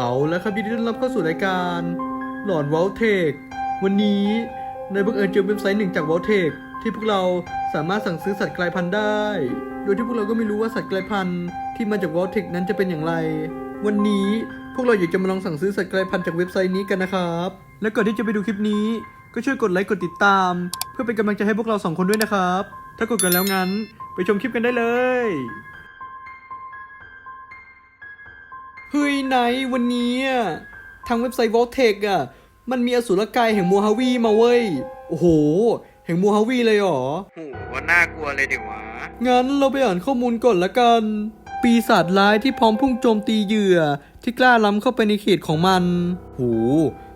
เอาแล้วครับยินดีต้อนรับเข้าสู่รายการหลอนวอลเทควันนี้ในบังเอิญเจอเว็บไซต์หนึ่งจากวอลเทคที่พวกเราสามารถสั่งซื้อสัตว์กลายพันธุ์ได้ โดยที่พวกเราก็ไม่รู้ว่าสัตว์กลายพันธุ์ที่มาจากวอลเทคนั้นจะเป็นอย่างไร วันนี้พวกเราอยากจะมาลองสั่งซื้อสัตว์กลายพันธุ์จากเว็บไซต์นี้กันนะครับ และก่อนที่จะไปดูคลิปนี้ ก็ช่วยกดไลค์กดติดตาม เพื่อเป็นกำลังใจให้พวกเราสองคนด้วยนะครับ ถ้ากดกันแล้วงั้น ไปชมคลิปกันได้เลย ไนท์วันนี้อะทางเว็บไซต์ v o l t e c อะ มันมีอสุรกายแห่งมัวฮาวีมาเว้ย โอ้โห แห่งมัวฮาวีเลยเหรอโหว่าน่ากลัวเลยดิวะ งั้นเราไปอ่านข้อมูลก่อนละกัน ปีศาจร้ายที่พร้อมพุ่งโจมตีเหยื่อ ที่กล้าล้ำเข้าไปในเขตของมันโห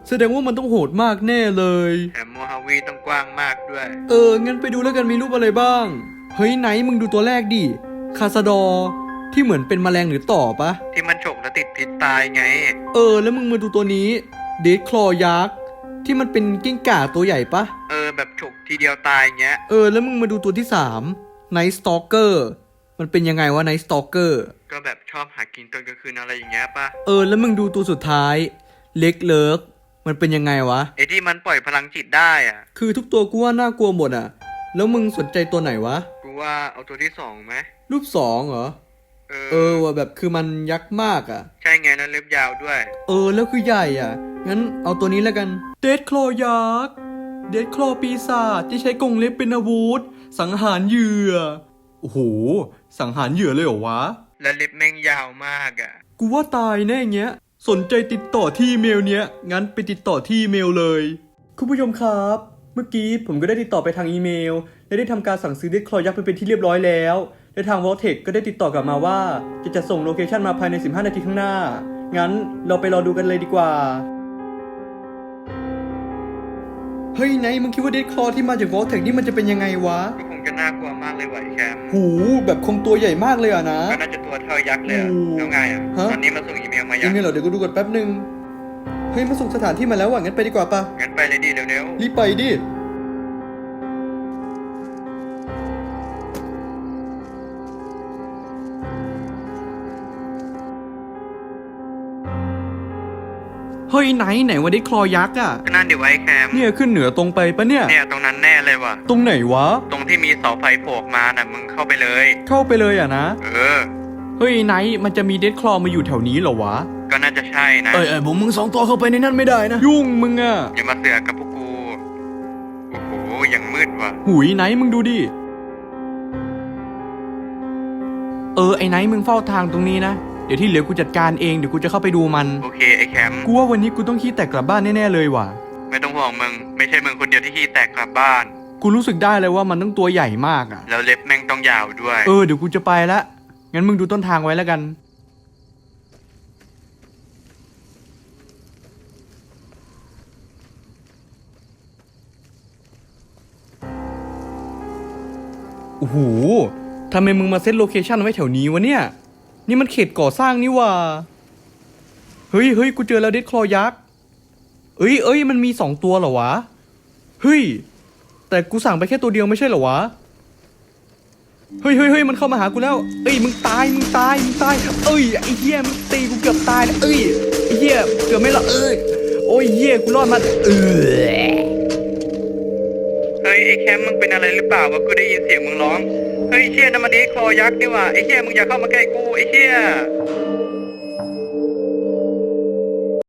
แสดงว่ามันต้องโหดมากแน่เลย แถมโมฮาวีต้องกว้างมากด้วย เออ งั้นไปดูแล้วกันมีรูปอะไรบ้าง เฮ้ยไนท์มึงดูตัวแรกดิ คาซาดอร์ ที่เหมือนเป็นแมลงหรือต่อปะที่มันฉกแล้วติดพิษตายไง เออ แล้วมึงมาดูตัวนี้เดดคลอยักษ์ที่มันเป็นกิ้งก่าตัวใหญ่ปะเออ แบบฉกทีเดียวตายเงี้ย เออ แล้วมึงมาดูตัวที่สามไนท์สตอกเกอร์มันเป็นยังไงวะไนท์สตอกเกอร์ก็แบบชอบหากินตอนกลางคืนอะไรอย่างเงี้ยปะเออ แล้วมึงดูตัวสุดท้ายเล็กเลิกมันเป็นยังไงวะไอ้ที่มันปล่อยพลังจิตได้อะ คือทุกตัวกูว่าน่ากลัวหมดอะแล้วมึงสนใจตัวไหนวะ กูว่าเอาตัวที่สองไหมรูปสองเหรอ เอเอออว่ะแบบคือมันยักษ์มากอะใช่ไงแล้วเล็บยาวด้วย เออแล้วคือใหญ่อะ งั้นเอาตัวนี้แล้วกัน เดดคลอยักษ์ เดดคลอปีศาจที่ใช้กรงเล็บเป็นอาวุธ สังหารเหยื่อ โอ้โห สังหารเหยื่อเลยเหรอวะ แล้วเล็บแม่งยาวมากอะ กูว่าตายแน่เงี้ย สนใจติดต่อที่อีเมลเนี้ย งั้นไปติดต่อที่อีเมลเลย คุณผู้ชมครับ เมื่อกี้ผมก็ได้ติดต่อไปทางอีเมล และได้ทำการสั่งซื้อเดดคลอยักษ์ไปเป็นที่เรียบร้อยแล้ว และทางวอลเทคก็ได้ติดต่อกลับมาว่า จะจัดส่งโลเคชันมาภายใน 15 นาทีข้างหน้า งั้นเราไปรอดูกันเลยดีกว่า เฮ้ยไนท์มึงคิดว่าเดดคลอที่มาจากวอลเทคนี่มันจะเป็นยังไงวะ ก็คงจะน่ากลัวมากเลยไหวะไอ้แคมหูแบบคงตัวใหญ่มากเลยอะนะ ก็น่าจะตัวเท่ายักษ์เลยอะโอ้แล้วไงอะฮะ ตอนนี้มาส่งอีเมลมายัยังงไงเหรอเดี๋ยวกูดูก่อนแป๊บหนึ่งเฮ้ยมาส่งสถานที่มาแล้วว่ะงั้นไปดีกว่าปะงั้นไปเลยดิเร็วรีบไปดิ เฮ้ยไหนไหนวันนี้คลอยักษ์อะๆก็นั่นดิไวะไอ้แคมเนี่ยขึ้นเหนือตรงไปปะเนี่ย เนี่ยตรงนั้นแน่เลยว่ะ ตรงไหนวะ ตรงที่มีเสาไฟโผล่ออกมาน่ะมึงเข้าไปเลย เข้าไปเลยอะนะ เออ เฮ้ยไนท์มันจะมีเดดคลอมาอยู่แถวนี้เหรอวะ ก็น่าจะใช่นะเอ้ยเอ้ยผมมึงสองตัวเข้าไปในนั้นไม่ได้นะ ยุ่งมึงอะ อย่ามาเสือกกับพวกกู โอ้โหยังมืดว่ะ หุยไนท์มึงดูดิ เออไอ้ไนท์มึงเฝ้าทางตรงนี้นะ เดี๋ยวที่เหลือกูจัดการเองเดี๋ยวกูจะเข้าไปดูมัน โอเคไอ้แคมกูว่าวันนี้กูต้องขี้แตกกลับบ้านแน่ๆเลยว่ะ ไม่ต้องห่วงมึง ไม่ใช่มึงคนเดียวที่ขี้แตกกลับบ้าน กูรู้สึกได้เลยว่ามันต้องตัวใหญ่มากอะ แล้วเล็บแม่งต้องยาวด้วย เออเดี๋ยวกูจะไปละ งั้นมึงดูต้นทางไว้แล้วกัน โอ้โหทำไมมึงมาเซตโลเคชันไว้แถวนี้วะเนี่ย นี่มันเขตก่อสร้างนี่ว่า เฮ้ยเฮ้ยกูเจอแล้วเด็ดคลอยักษ์เอ้ยเอ้ยมันมีสองตัวเหรอวะ เฮ้ย แต่กูสั่งไปแค่ตัวเดียวไม่ใช่เหรอวะ เฮ้ยเฮ้ยเฮ้ยมันเข้ามาหากูแล้ว เอ้ยมึงตายมึงตายมึงตาย เอ้ยไอ้เหี้ยมึงตีกูเกือบตายแล้วเอ้ยไอ้เหี้ยเกือบไม่รอดเอ้ยโอ้ยเหี้ยกูรอดมาเออ ไอ้แคมมึงเป็นอะไรหรือเปล่าวะกูได้ยินเสียงมึงร้อง เฮ้ยเชี่ยนั่นมันดีคอยักษ์นี่ว่ะไอ้เชี่ยมึงอย่าเข้ามาใกล้กูไอ้เชี่ย